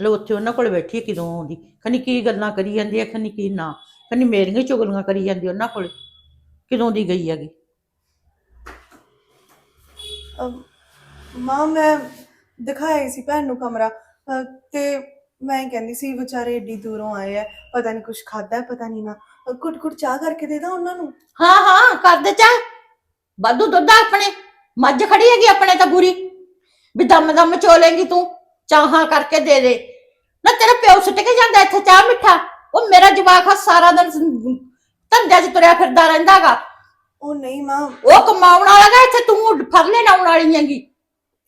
ਲੋ ਉੱਥੇ ਉਹਨਾਂ ਕੋਲ ਬੈਠੀ ਕਿਦੋਂ ਆਉਂਦੀ? ਖਨੀ ਕੀ ਗੱਲਾਂ ਕਰੀ ਜਾਂਦੀ ਹੈ ਖਨੀ ਕੀ ਨਾ? ਖਨੀ ਮੇਰੀਆਂ ਹੀ ਚੁਗਲੀਆਂ ਕਰੀ ਜਾਂਦੀ ਉਹਨਾਂ ਕੋਲ। ਕਿਦੋਂ ਦੀ ਗਈ ਹੈਗੀ? ਅਮ, ਮਾਂ ਮੈਂ ਦਿਖਾਇਆ ਹੀ ਸੀ ਭੈਣ ਨੂੰ ਕਮਰਾ ਅ, ਤੇ ਮੈਂ ਹੀ ਕਹਿੰਦੀ ਸੀ ਵਿਚਾਰੇ ਏਡੀ ਦੂਰੋਂ ਆਏ ਆ ਪਤਾ ਨਹੀਂ ਕੁਝ ਖਾਦਾ ਪਤਾ ਨਹੀਂ ਨਾ। ਕੁੱਟ ਕੁੱਟ ਚਾਹ ਕਰਕੇ ਦੇ ਦਾਂ ਉਹਨਾਂ ਨੂੰ? ਹਾਂ ਹਾਂ ਕਰ ਦੇ ਚਾਹ। ਵਾਧੂ ਦੁੱਧ ਆ ਆਪਣੇ। ਮੱਝ ਖੜੀ ਹੈਗੀ ਆਪਣੇ ਤਾਂ ਬੁਰੀ ਵੀ ਦਮ ਦਮ ਚੋਲੇਂਗੀ ਤੂੰ। ਚਾਹਾਂ ਕਰਕੇ ਦੇ ਦੇ। ਨਾ ਤੇਰਾ ਪਿਓ ਸੁੱਟ ਕੇ ਜਾਂਦਾ ਇੱਥੇ ਚਾਹ ਮਿੱਠਾ। ਉਹ ਮੇਰਾ ਜਵਾਕ ਆ ਸਾਰਾ ਦਿਨ ਧੰਦਿਆਂ 'ਚ ਤੁਰਿਆ ਫਿਰਦਾ ਰਹਿੰਦਾਗਾ ਉਹ ਨਹੀਂ ਮਾਂ। ਉਹ ਕਮਾਉਣ ਵਾਲਾ ਗਾ ਇੱਥੇ ਤੂੰ ਫਰਲੇ ਲਾਉਣ ਵਾਲੀ ਹੈਗੀ।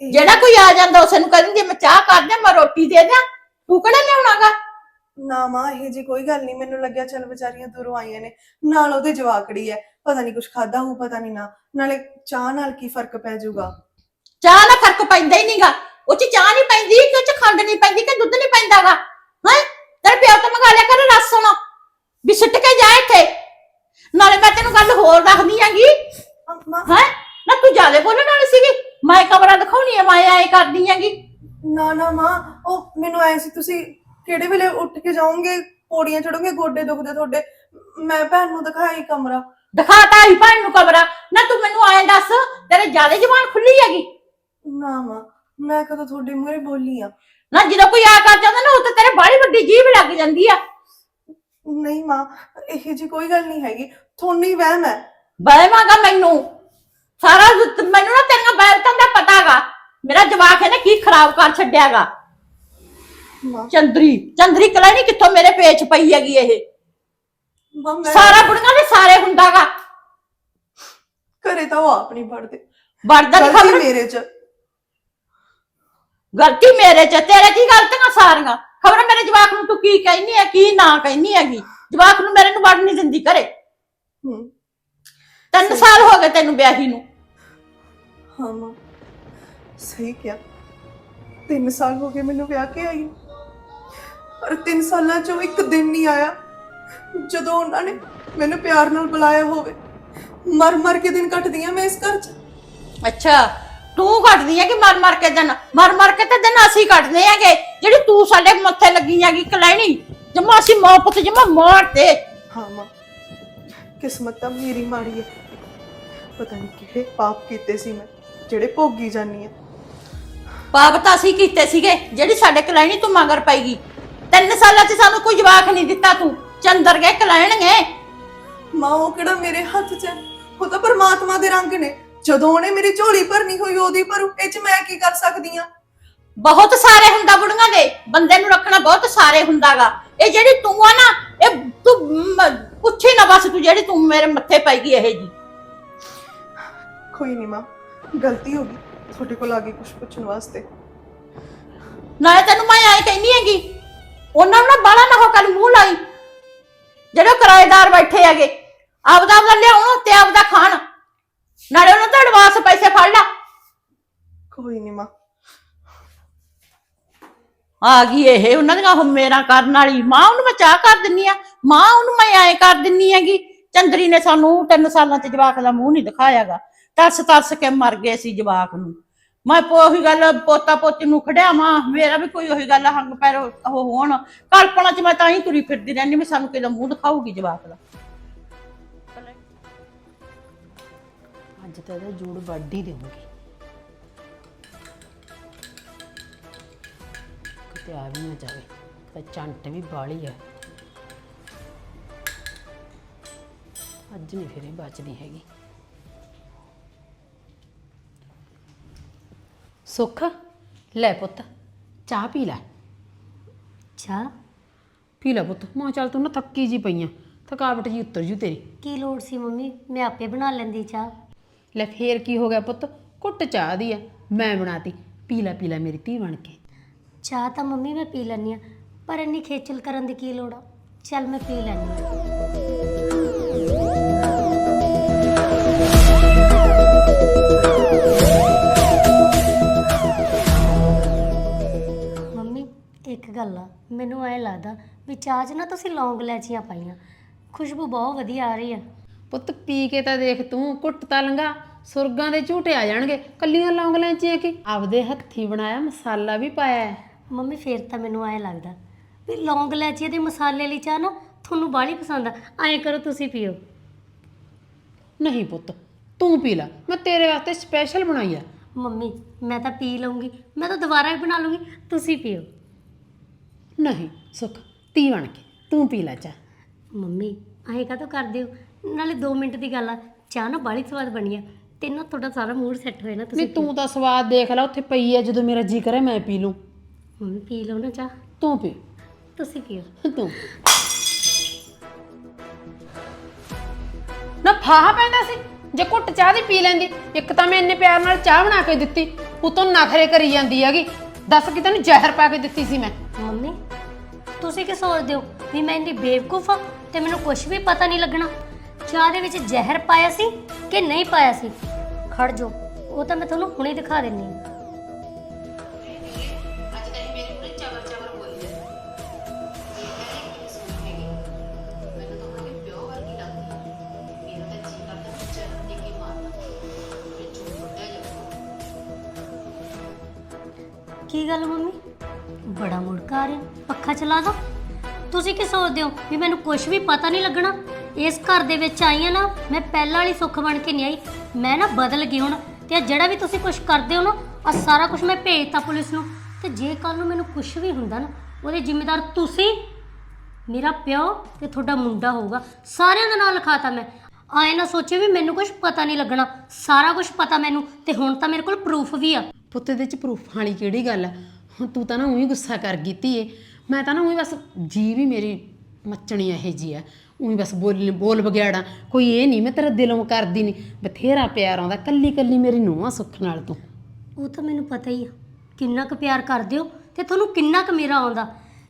ਜਿਹੜਾ ਕੋਈ ਆ ਜਾਂਦਾ ਉਸੇ ਨੂੰ ਕਹਿੰਦੀ ਮੈਂ ਚਾਹ ਕਰ ਦਿਆਂ ਮੈਂ ਰੋਟੀ ਦੇ ਦਿਆਂ ਤੂੰ ਕਿਹੜਾ ਲਿਆਉਣਾਗਾ ਨਾ ਮਾਂ ਇਹ ਜੀ ਕੋਈ ਗੱਲ ਨਹੀਂ ਮੈਨੂੰ ਲੱਗਿਆ ਚਲ ਵਿਚਾਰੀਆਂ ਦੂਰੋਂ ਆਈਆਂ ਨੇ। ਨਾਲ ਉਹਦੇ ਜਵਾਕੜੀ ਹੈ ਪਤਾ ਨਹੀਂ ਕੁਝ ਖਾਦਾ ਹੋਊ ਪਤਾ ਨਹੀਂ ਨਾ। ਨਾਲੇ ਚਾਹ ਨਾਲ ਕੀ ਫ਼ਰਕ ਪੈ ਜਾਊਗਾ? ਚਾਹ ਦਾ ਫ਼ਰਕ ਪੈਂਦਾ ਹੀ ਨਹੀਂਗਾ ਉਹ ਚ ਚਾਹ ਨਹੀਂ ਪੈਂਦੀ ਕਿ ਉਹ ਚ ਖੰਡ ਨਹੀਂ ਪੈਂਦੀ ਕਿ ਦੁੱਧ ਨਹੀਂ ਪੈਂਦਾਗਾ ਹੈ? ਤੇਰੇ ਪਿਓ ਤੋਂ ਮੰਗਾ ਲਿਆ ਕਰ ਰਸ ਸੁਣਾ ਵੀ ਸੁੱਟ ਕੇ ਜਾ ਇੱਥੇ। ਨਾਲੇ ਮੈਂ ਤੈਨੂੰ ਗੱਲ ਹੋਰ ਦੱਸਦੀ ਆਂਗੀ। ਅਮ, ਹੈ? ਨਾ ਤੂੰ ਜ਼ਿਆਦਾ ਬੋਲਣ ਵਾਲੀ ਸੀਗੀ। ਮੈਂ ਕਮਰਾ ਦਿਖਾਉਣੀ ਆ ਮੈਂ ਐ ਕਰਦੀ ਆਂਗੀ। ਨਾ ਨਾ ਮਾਂ। ਉਹ ਮੈਨੂੰ ਐ ਸੀ ਤੁਸੀਂ ਕਿਹੜੇ ਵੇਲੇ ਉੱਠ ਕੇ ਜਾਓਗੇ? ਪੌੜੀਆਂ ਚੜੋਗੇ ਗੋਡੇ ਦੁਖਦੇ ਤੁਹਾਡੇ। ਮੈਂ ਭੈਣ ਨੂੰ ਹੀ ਕਮਰਾ। ਦਿਖਾਤਾ ਹੀ ਭੈਣ ਨੂੰ ਕਮਰਾ। ਨਾ ਤੂੰ ਮੈਨੂੰ ਐਂ ਦੱਸ ਤੇਰੇ ਜ਼ਿਆਦਾ ਜ਼ਬਾਨ ਖੁੱਲੀ ਹੈਗੀ। ਨਾ ਮਾਂ। ਮੈਂ ਕਦੋਂ ਤੁਹਾਡੇ ਮੂਹਰੇ ਬੋਲੀ ਆ? ਨਾ ਜਦੋਂ ਕੋਈ ਆ ਕਰ ਜਾਂਦਾ ਨਾ ਉਹ ਤਾਂ ਤੇਰੇ ਬਾਹਲੀ ਵੱਡੀ ਜੀਭ ਲੱਗ ਜਾਂਦੀ ਆ। ਨਹੀਂ ਮਾਂ ਇਹ ਜੀ ਕੋਈ ਗੱਲ ਨਹੀਂ ਹੈਗੀ। ਤੁਹਾਨੂੰ ਹੀ। ਵਹਿਮ ਹੈ ਬਹਿਵਾਂਗਾ ਮੈਨੂੰ। ਸਾਰਾ ਮੈਨੂੰ ਨਾ ਤੇਰੀਆਂ ਬੈਰਤਾਂ ਦਾ ਪਤਾਗਾ। ਮੇਰਾ ਜਵਾਕ ਇਹਨੇ ਕੀ ਖਰਾਬ ਕਰ ਛੱਡਿਆਗਾ। ਮਾਂ। ਚੰਦਰੀ ਚੰਦਰੀ ਕਲੈਣੀ ਕਿੱਥੋਂ ਮੇਰੇ ਪੇਚ ਪਈ ਹੈਗੀ ਇਹ। ਮਾਂ ਮੈਂ ਸਾਰਾ ਬੁੜੀਆਂ ਦੇ ਸਾਰੇ ਹੁੰਦਾਗਾ। ਘਰੇ ਤਾਂ ਉਹ ਆਪ ਨਹੀਂ ਪੜਦੇ ਵੜਦਾ ਨੀ ਗਲਤੀ ਖਬਰ ਮੇਰੇ ਚ। ਗਲਤੀ ਮੇਰੇ ਚ ਤੇਰੇ ਕੀ ਗਲਤੀਆਂ ਸਾਰੀਆਂ? ਖਬਰ ਮੇਰੇ ਜਵਾਕ ਨੂੰ ਤੂੰ ਕੀ ਕਹਿਨੀ ਹੈ ਕੀ ਨਾ ਕਹਿਨੀ ਹੈਗੀ? ਜਵਾਕ ਨੂੰ ਮੇਰੇ ਨੂੰ ਵੜ ਨਹੀਂ ਦਿੰਦੀ ਘਰੇ। ਹੂੰ। ਤਿੰਨ। ਸਾਲ ਹੋ ਗਏ ਤੈਨੂੰ ਵਿਆਹੀ ਨੂੰ। ਹਾਂ ਮਾਂ। ਸਹੀ ਕਿਹਾ। ਤਿੰਨ ਸਾਲ ਹੋ ਗਏ ਮੈਨੂੰ ਵਿਆਹ ਕੇ ਆਈ ਨੂੰ। ਪਰ ਤਿੰਨ ਸਾਲਾਂ ਚੋਂ ਇੱਕ ਦਿਨ ਨਹੀਂ ਆਇਆ ਜਦੋਂ ਉਹਨਾਂ ਨੇ ਮੈਨੂੰ ਪਿਆਰ ਨਾਲ ਬੁਲਾਇਆ ਹੋਵੇ। ਮਰ ਮਰ ਕੇ ਦਿਨ ਕੱਟਦੀਆਂ ਮੈਂ ਇਸ ਘਰ 'ਚ। ਅੱਛਾ। ਤੂੰ ਕੱਟਦੀ ਹੈ ਕਿ ਮਰ ਮਰ ਕੇ ਦਿਨ। ਮਰ ਮਰ ਕੇ ਤੇ ਦਿਨ ਅਸੀਂ ਕੱਟਦੇ ਹੈਗੇ। ਜਿਹੜੀ ਤੂੰ ਸਾਡੇ ਮੱਥੇ ਲੱਗੀ ਹੈਗੀ ਕਲੈਣੀ ਜਮਾ ਅਸੀਂ ਮਾਂ ਪੁੱਤ ਜਮਾ ਮਾਰਦੇ ਹਾਂ ਮਾਂ ਕਿਸਮਤ ਤਾਂ ਮੇਰੀ ਮਾੜੀ ਹੈ। ਪਤਾ ਨਹੀਂ ਕਿਹੜੇ ਪਾਪ ਕੀਤੇ ਸੀ ਮੈਂ ਜਿਹੜੇ ਭੋਗੀ ਜਾਨੀ ਆ ਪਾਪ ਤਾਂ ਅਸੀਂ ਕੀਤੇ ਸੀਗੇ ਜਿਹੜੀ ਸਾਡੇ ਕਲੈਣੀ ਤੂੰ ਮਗਰ ਪੈਗੀ ਤਿੰਨ ਸਾਲਾਂ 'ਚ ਸਾਨੂੰ ਕੋਈ ਜਵਾਕ ਨਹੀਂ ਦਿੱਤਾ ਤੂੰ। ਚੰਦਰ ਗਏ ਕਲੈਣਗੇ ਮਾਂ ਉਹ ਕਿਹੜਾ ਮੇਰੇ ਹੱਥ 'ਚ ਹੈ? ਉਹ ਤਾਂ ਪਰਮਾਤਮਾ ਦੇ ਰੰਗ ਨੇ। ਜਦੋਂ ਉਹਨੇ ਮੇਰੀ ਝੋਲੀ ਭਰਨੀ ਹੋਈ ਉਹਦੀ ਭਰੂ ਇਹ 'ਚ ਮੈਂ ਕੀ ਕਰ ਸਕਦੀ ਆ? ਬਹੁਤ ਸਾਰੇ ਹੁੰਦਾ ਬੁੜੀਆਂ ਦੇ ਬੰਦੇ ਨੂੰ ਰੱਖਣਾ ਬਹੁਤ ਸਾਰੇ ਹੁੰਦਾਗਾ। ਇਹ ਜਿਹੜੀ ਤੂੰ ਆ ਨਾ ਇਹ ਤੂੰ ਮ- ਪੁੱਛੀ ਨਾ ਬਸ ਤੂੰ ਜਿਹੜੀ ਤੂੰ ਮੇਰੇ ਮੱਥੇ ਪੈਗੀ ਇਹ ਜੀ ਕੋਈ ਨਹੀਂ ਮਾਂ ਗਲਤੀ ਹੋ ਗਈ। ਤੁਹਾਡੇ ਕੋਲ ਆ ਗਈ ਕੁਝ ਪੁੱਛਣ ਵਾਸਤੇ। ਨਾਲੇ ਤੈਨੂੰ ਮੈਂ ਐਂ ਕਹਿੰਦੀ ਹੈਗੀ ਉਹਨਾਂ ਨੂੰ ਨਾ ਬਾਲਾ ਨਾ ਹੋ ਕੱਲ ਮੂੰਹ ਲਾਈ। ਜਿਹੜੇ ਕਿਰਾਏਦਾਰ ਬੈਠੇ ਹੈਗੇ ਆਪਦਾ ਆਪਦਾ ਲਿਆਉਣ ਤੇ ਆਪਦਾ ਖਾਣ। ਨਾਲੇ ਉਹਨਾਂ ਤੋਂ ਐਡਵਾਂਸ ਪੈਸੇ ਫੜ ਲਾ। ਕੋਈ ਨਹੀਂ ਮਾਂ। ਆ ਗਈ ਇਹ ਉਹਨਾਂ ਦੀਆਂ ਹਮੇਰਾ ਕਰਨ ਵਾਲੀ। ਮਾਂ ਉਹਨੂੰ ਮੈਂ ਚਾਹ ਕਰ ਦਿੰਨੀ ਆ। ਮਾਂ ਉਹਨੂੰ ਮੈਂ ਐਂ ਕਰ ਦਿੰਨੀ ਹੈਗੀ। ਚੰਦਰੀ ਨੇ ਸਾਨੂੰ ਤਿੰਨ ਸਾਲਾਂ ਚ ਜਵਾਕ ਦਾ ਮੂੰਹ ਨਹੀਂ ਦਿਖਾਇਆਗਾ। ਤਰਸ ਤਰਸ ਕੇ ਮਰ ਗਏ ਸੀ ਜਵਾਕ ਨੂੰ। ਮੈਂ ਉਹੀ ਗੱਲ ਪੋਤਾ ਪੋਤੀ ਨੂੰ ਖੜਿਆਵਾਂ। ਮੇਰਾ ਵੀ ਕੋਈ ਉਹੀ ਗੱਲ ਹੰਗ ਪੈਰ ਉਹ ਹੋਣ। ਕਲਪਨਾ ਚ ਮੈਂ ਤਾਂ ਹੀ ਤੁਰੀ ਫਿਰਦੀ ਰਹਿੰਦੀ ਵੀ ਸਾਨੂੰ ਕਿਹਦਾ ਮੂੰਹ ਦਿਖਾਊਗੀ ਜਵਾਕ ਦਾ। ਅੱਜ ਤਾਂ ਇਹਦਾ ਜੂੜ ਵੱਢ ਹੀ ਦੇਵਾਂਗੀ। ਕਿਤੇ ਆ ਵੀ ਨਾ ਜਾਵੇ ਤਾਂ ਚੰਟ ਵੀ ਬਾਲੀ ਹੈ ਅੱਜ ਨਹੀਂ ਫਿਰ ਇਹ ਬਚਦੀ ਹੈਗੀ। ਸੁੱਖ ਲੈ ਪੁੱਤ ਚਾਹ ਪੀ ਲੈ। ਚਾਹ ਪੀ ਲੈ ਪੁੱਤ ਮਾਂ ਚੱਲ ਤੂੰ ਨਾ ਥੱਕੀ ਜੀ ਪਈਆਂ ਥਕਾਵਟ ਜੀ ਉਤਰ ਜੂ ਤੇਰੀ। ਕੀ ਲੋੜ ਸੀ ਮੰਮੀ? ਮੈਂ ਆਪੇ ਬਣਾ ਲੈਂਦੀ ਚਾਹ। ਲੈ ਫੇਰ ਕੀ ਹੋ ਗਿਆ ਪੁੱਤ? ਕੁੱਟ ਚਾਹ ਦੀ ਆ। ਮੈਂ ਬਣਾਤੀ। ਪੀ ਲੈ ਪੀ ਲੈ ਮੇਰੀ ਧੀ ਬਣ ਕੇ। ਚਾਹ ਤਾਂ ਮੰਮੀ ਮੈਂ ਪੀ ਲੈਂਦੀ ਆ ਪਰ ਇੰਨੀ ਖੇਚਲ ਕਰਨ ਦੀ ਕੀ ਲੋੜ ਆ? ਚੱਲ ਮੈਂ ਪੀ ਲੈਂਦੀ ਆ ਮੰਮੀ ਇੱਕ ਗੱਲ ਆ। ਮੈਨੂੰ ਐ ਲੱਗਦਾ ਵੀ ਚਾਹ 'ਚ ਨਾ ਤੁਸੀਂ ਲੌਂਗ ਲੈਚੀਆਂ ਪਾਈਆਂ। ਖੁਸ਼ਬੂ ਬਹੁਤ ਵਧੀਆ ਆ ਰਹੀ ਆ। ਪੁੱਤ ਪੀ ਕੇ ਤਾਂ ਦੇਖ ਤੂੰ। ਕੁੱਟ ਤਾਂ ਲੰਗਾ ਸੁਰਗਾਂ ਦੇ ਝੂਟੇ ਆ ਜਾਣਗੇ ਕੱਲੀਆਂ ਲੌਂਗ ਲੈਂਚੀਆਂ ਕੀ? ਆਪਦੇ ਹੱਥੀ ਬਣਾਇਆ ਮਸਾਲਾ ਵੀ ਪਾਇਆ ਹੈ। ਮੰਮੀ ਫੇਰ ਤਾਂ ਮੈਨੂੰ ਐਂ ਲੱਗਦਾ ਵੀ ਲੌਂਗ ਇਲਾਚੀ ਦੇ ਮਸਾਲੇ ਵਾਲੀ ਚਾਹ ਨਾ ਤੁਹਾਨੂੰ ਬਾਹਲੀ ਪਸੰਦ ਆ। ਐਂ ਕਰੋ ਤੁਸੀਂ ਪੀਓ। ਨਹੀਂ ਪੁੱਤ ਤੂੰ ਪੀ ਲੈ ਮੈਂ ਤੇਰੇ ਵਾਸਤੇ ਸਪੈਸ਼ਲ ਬਣਾਈ ਆ। ਮੰਮੀ ਮੈਂ ਤਾਂ ਪੀ ਲਵਾਂਗੀ ਮੈਂ ਤਾਂ ਦੁਬਾਰਾ ਵੀ ਬਣਾ ਲਵਾਂਗੀ ਤੁਸੀਂ ਪੀਓ। ਨਹੀਂ ਸੁੱਖ ਤੀ ਬਣ ਕੇ ਤੂੰ ਪੀ ਲੈ ਚਾਹ। ਮੰਮੀ ਐਂ ਕਾਹਤੋਂ ਕਰਦੇ ਹੋ? ਨਾਲੇ 2 ਮਿੰਟ ਦੀ ਗੱਲ ਆ ਚਾਹ ਨਾ ਬਾਹਲੀ ਸਵਾਦ ਬਣੀ ਆ। ਤੇ ਨਾ ਤੁਹਾਡਾ ਸਾਰਾ ਮੂਡ ਸੈੱਟ ਹੋਇਆ ਨਾ ਤੁਸੀਂ ਨਹੀਂ ਤੂੰ ਤਾਂ ਸਵਾਦ ਦੇਖ ਲੈ ਉੱਥੇ ਪਈ ਹੈ ਜਦੋਂ ਮੇਰਾ ਜੀ ਕਰੇ ਮੈਂ ਪੀ ਲੂੰ। ਮੰਮੀ ਪੀ ਲਓ ਨਾ ਚਾਹ। ਤੂੰ ਪੀ। ਤੁਸੀਂ ਪੀਓ। ਤੂੰ। ਨਾ ਫਾਹਾ ਪੈਂਦਾ ਸੀ। ਜੇ ਘੁੱਟ ਚਾਹ ਦੀ ਪੀ ਲੈਂਦੀ ਇੱਕ ਤਾਂ ਮੈਂ ਇੰਨੇ ਪਿਆਰ ਨਾਲ ਚਾਹ ਬਣਾ ਕੇ ਦਿੱਤੀ ਉਤੋਂ ਨਖਰੇ ਕਰੀ ਜਾਂਦੀ ਹੈਗੀ। ਦੱਸ ਕਿ ਤੈਨੂੰ ਜ਼ਹਿਰ ਪਾ ਕੇ ਦਿੱਤੀ ਸੀ ਮੈਂ। ਮੰਮੀ ਤੁਸੀਂ ਕੀ ਸੋਚਦੇ ਹੋ ਵੀ ਮੈਂ ਇੰਨੀ ਬੇਵਕੂਫ ਆ ਤੇ ਮੈਨੂੰ ਕੁਝ ਵੀ ਪਤਾ ਨਹੀਂ ਲੱਗਣਾ? ਚਾਹ ਦੇ ਵਿੱਚ ਜ਼ਹਿਰ ਪਾਇਆ ਸੀ ਕਿ ਨਹੀਂ ਪਾਇਆ ਸੀ? ਖੜ ਜੋ ਉਹ ਤਾਂ ਮੈਂ ਤੁਹਾਨੂੰ ਹੁਣੇ ਦਿਖਾ ਦਿੰਨੀ ਹਾਂ। ਅੱਜ ਤੈਨੂੰ ਮੇਰੇ ਪੂਰੇ ਚਬਰ ਚਬਰ ਬੋਲੀ ਮੈਨੂੰ ਤਾਂ ਬੜੀ ਪਿਓ ਵਰਗੀ ਲੱਗਦੀ ਮੇਰਾ ਤਾਂ ਜੀ ਕਰਦਾ ਬੱਚਾ ਦੇ ਕੇ ਮਾਰਨਾ ਵਿੱਚ ਮੁੰਡਾ ਜਾ ਕੀ ਗੱਲ ਮੰਮੀ? ਬੜਾ ਮੁੜਕਾ ਆ ਰਿਹਾ। ਪੱਖਾ ਚਲਾ ਦੋ। ਤੁਸੀਂ ਕੀ ਸੋਚਦੇ ਹੋ ਵੀ ਮੈਨੂੰ ਕੁਝ ਵੀ ਪਤਾ ਨਹੀਂ ਲੱਗਣਾ? ਇਸ ਘਰ ਦੇ ਵਿੱਚ ਆਈ ਆ ਨਾ, ਮੈਂ ਪਹਿਲਾਂ ਵਾਲੀ ਸੁੱਖ ਬਣ ਕੇ ਨਹੀਂ ਆਈ। ਮੈਂ ਨਾ ਬਦਲ ਗਈ ਹੁਣ ਤੇ ਆਹ ਜਿਹੜਾ ਵੀ ਤੁਸੀਂ ਕੁਝ ਕਰਦੇ ਹੋ ਨਾ ਆ ਸਾਰਾ ਕੁਝ ਮੈਂ ਭੇਜਤਾ ਪੁਲਿਸ ਨੂੰ। ਤੇ ਜੇ ਕੱਲ ਨੂੰ ਮੈਨੂੰ ਕੁਝ ਵੀ ਹੁੰਦਾ ਨਾ, ਉਹਦੇ ਜ਼ਿੰਮੇਦਾਰ ਤੁਸੀਂ, ਮੇਰਾ ਪਿਓ ਤੇ ਤੁਹਾਡਾ ਮੁੰਡਾ ਹੋਊਗਾ। ਸਾਰਿਆਂ ਦਾ ਨਾਂ ਲਿਖਾਤਾ ਮੈਂ। ਆਏ ਨਾ ਸੋਚੇ ਵੀ ਮੈਨੂੰ ਕੁਝ ਪਤਾ ਨਹੀਂ ਲੱਗਣਾ। ਸਾਰਾ ਕੁਝ ਪਤਾ ਮੈਨੂੰ ਤੇ ਹੁਣ ਤਾਂ ਮੇਰੇ ਕੋਲ ਪ੍ਰੂਫ ਵੀ ਆ। ਪੁੱਤ ਦੇ ਚ ਪ੍ਰੂਫ ਵਾਲੀ ਕਿਹੜੀ ਗੱਲ ਆ? ਹੁਣ ਤੂੰ ਤਾਂ ਨਾ ਉਹੀ ਗੁੱਸਾ ਕਰ ਗਈ ਧੀਏ। ਮੈਂ ਤਾਂ ਨਾ ਉਹੀ ਬਸ ਜੀ ਵੀ ਮੇਰੀ ਮੱਚਣੀ ਇਹ ਜੀ ਆ। ਉਹੀ ਬਸ ਬੋਲ ਬੋਲ ਬਗਿਆੜਾ। ਕੋਈ ਇਹ ਨਹੀਂ ਮੈਂ ਤੇਰਾ ਦਿਲੋਂ ਕਰਦੀ ਨਹੀਂ ਬਥੇਰਾ ਪਿਆਰ ਆਉਂਦਾ ਕੱਲੀ ਕੱਲੀ ਮੇਰੀ ਨੂੰਹਾਂ ਸੁੱਖ ਨਾਲ ਤੂੰ। ਉਹ ਤਾਂ ਮੈਨੂੰ ਪਤਾ ਹੀ ਆ। ਕਿੰਨਾ ਕੁ ਪਿਆਰ ਕਰਦੇ ਹੋ ਤੇ ਤੁਹਾਨੂੰ ਕਿੰਨਾ ਕੁ ਮੇਰਾ ਆਉਂਦਾ।